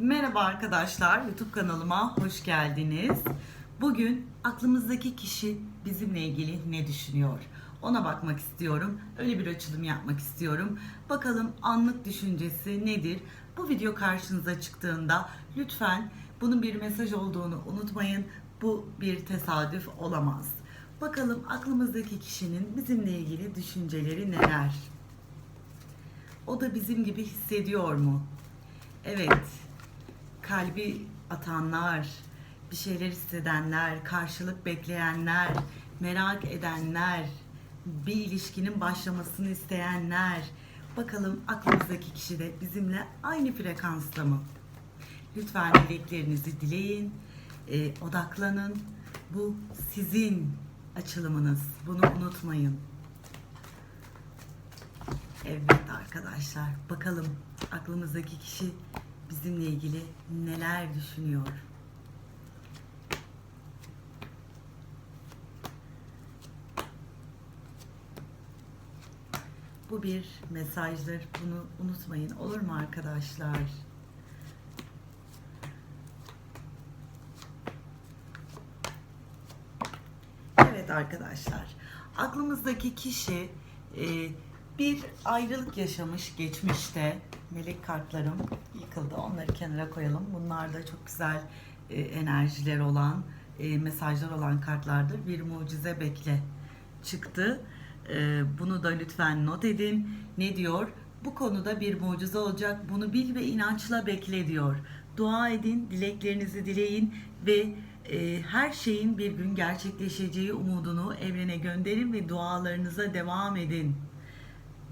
Merhaba arkadaşlar, YouTube kanalıma hoş geldiniz. Bugün aklımızdaki kişi bizimle ilgili ne düşünüyor? Ona bakmak istiyorum. Öyle bir açılım yapmak istiyorum. Bakalım anlık düşüncesi nedir? Bu video karşınıza çıktığında lütfen bunun bir mesaj olduğunu unutmayın. Bu bir tesadüf olamaz. Bakalım aklımızdaki kişinin bizimle ilgili düşünceleri neler? O da bizim gibi hissediyor mu? Evet. Kalbi atanlar, bir şeyler hissedenler, karşılık bekleyenler, merak edenler, bir ilişkinin başlamasını isteyenler. Bakalım aklımızdaki kişi de bizimle aynı frekansta mı? Lütfen dileklerinizi dileyin, e, odaklanın. Bu sizin açılımınız. Bunu unutmayın. Evet arkadaşlar bakalım aklımızdaki kişi bizimle ilgili neler düşünüyor. Bu bir mesajdır. Bunu unutmayın. Olur mu arkadaşlar? Evet arkadaşlar. Aklımızdaki kişi e, bir ayrılık yaşamış geçmişte. Melek kartlarım yıkıldı. Onları kenara koyalım. Bunlar da çok güzel e, enerjiler olan, e, mesajlar olan kartlardır. Bir mucize bekle çıktı. E, bunu da lütfen not edin. Ne diyor? Bu konuda bir mucize olacak. Bunu bil ve inançla bekle diyor. Dua edin, dileklerinizi dileyin ve e, her şeyin bir gün gerçekleşeceği umudunu evrene gönderin ve dualarınıza devam edin.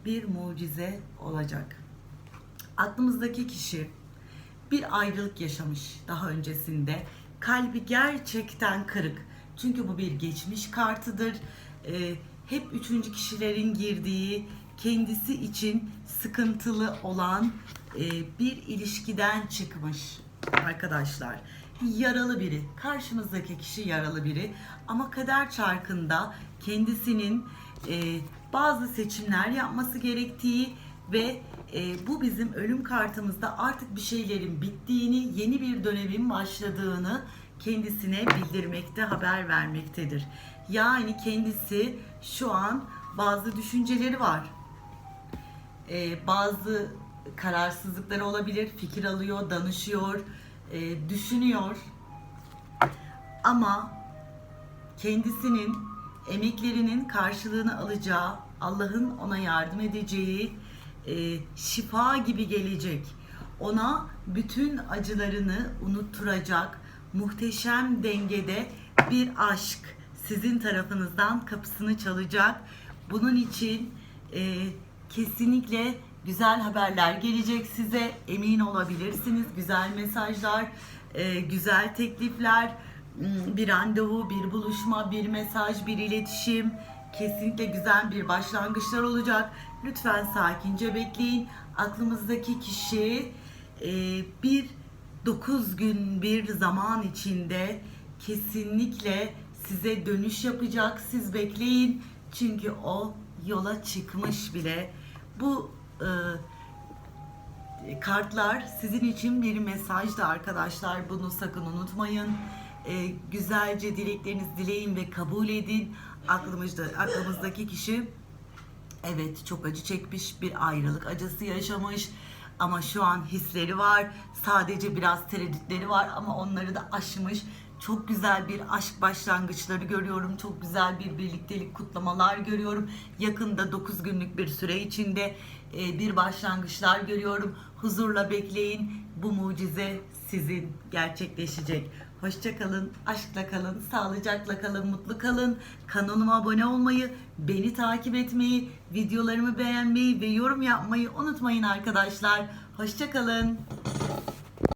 Bir mucize olacak. Aklımızdaki kişi bir ayrılık yaşamış daha öncesinde. Kalbi gerçekten kırık. Çünkü bu bir geçmiş kartıdır. E, hep üçüncü kişilerin girdiği, kendisi için sıkıntılı olan e, bir ilişkiden çıkmış arkadaşlar. Yaralı biri, karşımızdaki kişi yaralı biri ama kader çarkında kendisinin e, bazı seçimler yapması gerektiği ve e, bu bizim ölüm kartımızda artık bir şeylerin bittiğini, yeni bir dönemin başladığını kendisine bildirmekte, haber vermektedir. Yani kendisi şu an bazı düşünceleri var. E, bazı kararsızlıkları olabilir, fikir alıyor, danışıyor, e, düşünüyor. Ama kendisinin emeklerinin karşılığını alacağı, Allah'ın ona yardım edeceği, e, şifa gibi gelecek. Ona bütün acılarını unutturacak muhteşem dengede bir aşk sizin tarafınızdan kapısını çalacak. Bunun için e, kesinlikle güzel haberler gelecek size. Emin olabilirsiniz. Güzel mesajlar, e, güzel teklifler, bir randevu, bir buluşma, bir mesaj, bir iletişim. Kesinlikle güzel bir başlangıçlar olacak. Lütfen sakince bekleyin. Aklımızdaki kişi e, bir 9 gün bir zaman içinde kesinlikle size dönüş yapacak. Siz bekleyin. Çünkü o yola çıkmış bile. Bu e, kartlar sizin için bir mesajdı arkadaşlar. Bunu sakın unutmayın. E, güzelce dileklerinizi dileyin ve kabul edin. Aklımızda, aklımızdaki kişi evet çok acı çekmiş, bir ayrılık acısı yaşamış. Ama şu an hisleri var. Sadece biraz tereddütleri var ama onları da aşmış. Çok güzel bir aşk başlangıçları görüyorum. Çok güzel bir birliktelik kutlamalar görüyorum. Yakında 9 günlük bir süre içinde e, bir başlangıçlar görüyorum. Huzurla bekleyin. Bu mucize sizin gerçekleşecek. Hoşça kalın, aşkla kalın, sağlıcakla kalın, mutlu kalın. Kanalıma abone olmayı, beni takip etmeyi, videolarımı beğenmeyi ve yorum yapmayı unutmayın arkadaşlar. Hoşça kalın.